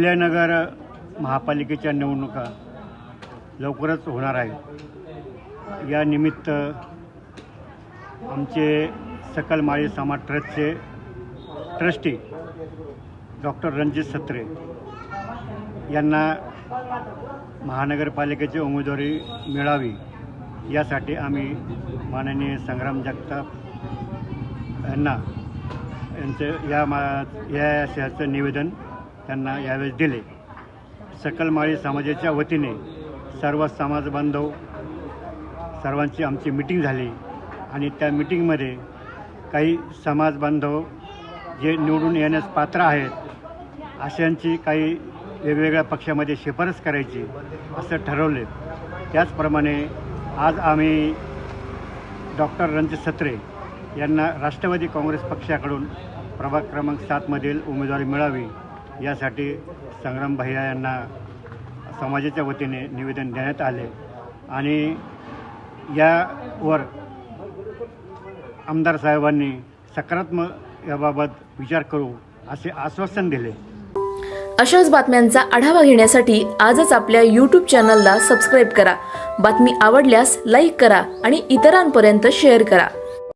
अहिल्यानगर महापालिकेच्या निवडणुका लवकरच होणार आहेत. या निमित्त आमचे सकल माळी समाज ट्रस्टचे ट्रस्टी डॉक्टर रणजित सत्रे यांना महानगरपालिकेची उमेदवारी मिळावी यासाठी आम्ही माननीय संग्राम जगताप यांना यांचं या मा या शहराचं निवेदन त्यांना यावेळेस दिले. सकल माळी समाजाच्या वतीने सर्व समाज बांधव सर्वांची आमची मिटिंग झाली आणि त्या मिटिंगमध्ये काही समाज बांधव जे निवडून येण्यास पात्र आहेत अशांची काही वेगवेगळ्या पक्षामध्ये शिफारस करायची असं ठरवले. त्याचप्रमाणे आज आम्ही डॉक्टर रणजित सत्रे यांना राष्ट्रवादी काँग्रेस पक्षाकडून प्रभाग क्रमांक सातमधील उमेदवारी मिळावी यासाठी संग्राम भैया यांना समाजाच्या वतीने निवेदन देण्यात आले. आणि यावर आमदार साहेबांनी सकारात्मक याबाबत विचार करू असे आश्वासन दिले. अशाच बातम्यांचा आढावा घेण्यासाठी आजच आपल्या यूट्यूब चॅनलला सबस्क्राईब करा. बातमी आवडल्यास लाईक करा आणि इतरांपर्यंत शेअर करा.